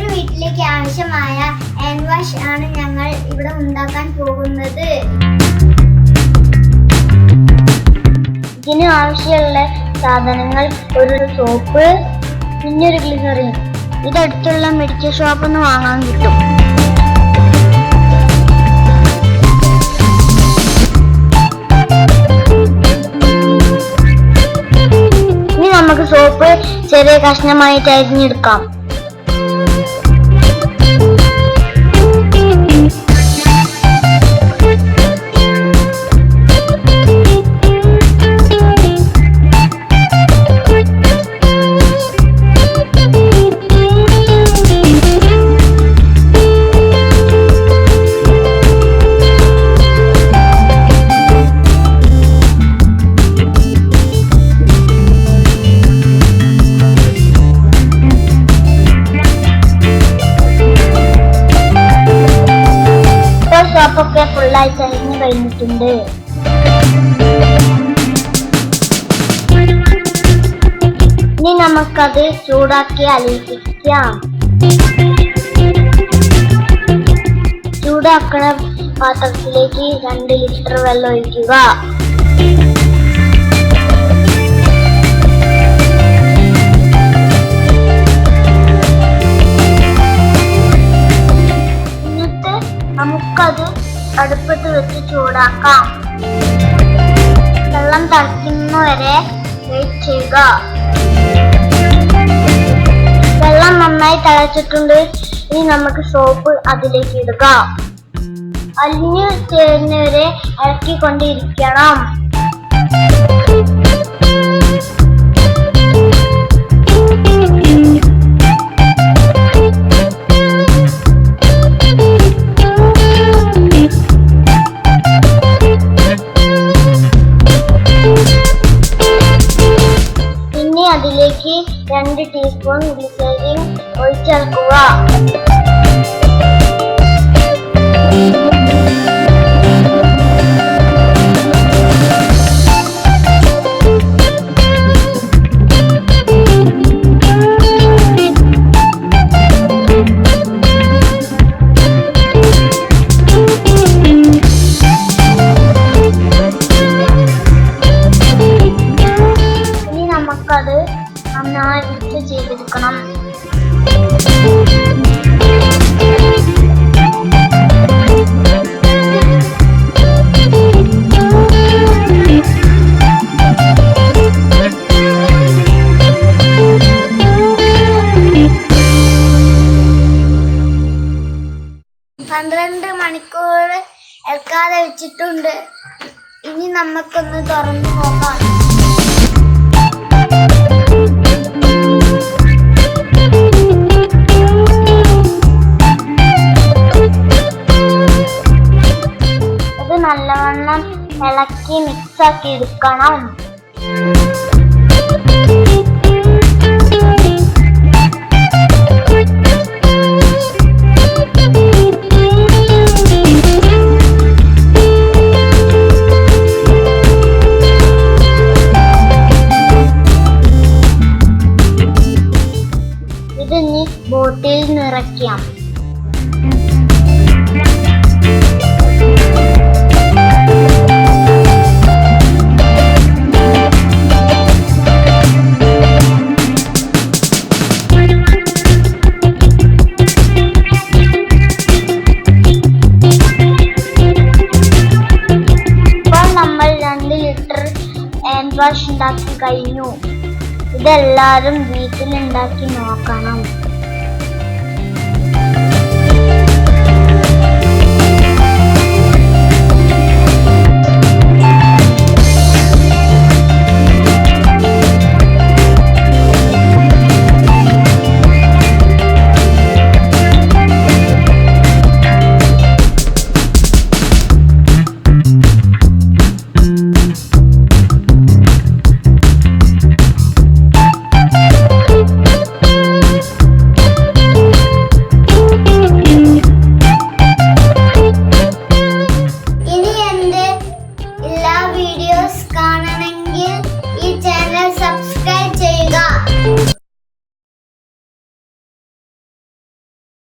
ഒരു വീട്ടിലേക്ക് ആവശ്യമായ ഹാൻഡ് വാഷ് ആണ് ഞങ്ങൾ ഇവിടെ ഉണ്ടാക്കാൻ പോകുന്നത്. ഇതിന് ആവശ്യമുള്ള സാധനങ്ങൾ ഒരു സോപ്പ് പിന്നെ ഒരു ഗ്ലിസറിൻ ഇതടുത്തുള്ള മെഡിക്കൽ ഷോപ്പിൽ നിന്ന് വാങ്ങാൻ കിട്ടും. നമുക്ക് സോപ്പ് ചെറിയ കഷ്ണമായിട്ട് അരിഞ്ഞെടുക്കാം. സോപ്പൊക്കെ ഫുള്ളായിട്ട് അരിഞ്ഞു കഴിഞ്ഞിട്ടുണ്ട് ഇനി നമുക്കത് ചൂടാക്കി അലിയിക്കാം ചൂടാക്കണ പാത്രത്തിലേക്ക് രണ്ട് ലിറ്റർ വെള്ളം ഒഴിക്കുക അടുപ്പത്ത് വെച്ച് ചൂടാക്കാം. വെള്ളം തിളയ്ക്കുന്നവരെ വെയിറ്റ് ചെയ്യുക. വെള്ളം നന്നായി തിളച്ചിട്ടുണ്ട്. ഇനി നമുക്ക് സോപ്പ് അതിലേക്ക് ഇടുക. അലിഞ്ഞു ചേരുന്നവരെ ഇളക്കിക്കൊണ്ടിരിക്കണം. പിന്നെ അതിലേക്ക് രണ്ട് ടീസ്പൂൺ ഗ്ലിസറിൻ ഒഴിച്ചേർക്കുക നമുക്കത് പന്ത്രണ്ട് മണിക്കൂർ ഇളക്കാതെ വെച്ചിട്ടുണ്ട്. ഇനി നമുക്കൊന്ന് തുറന്നു നോക്കാം. ഇളക്കി മിക്സ് ആക്കി എടുക്കണം ഇത് ഇനി ബോട്ടിൽ നിറയ്ക്കാം ഉണ്ടാക്കി കഴിഞ്ഞു. ഇതെല്ലാരും വീട്ടിലുണ്ടാക്കി നോക്കണം.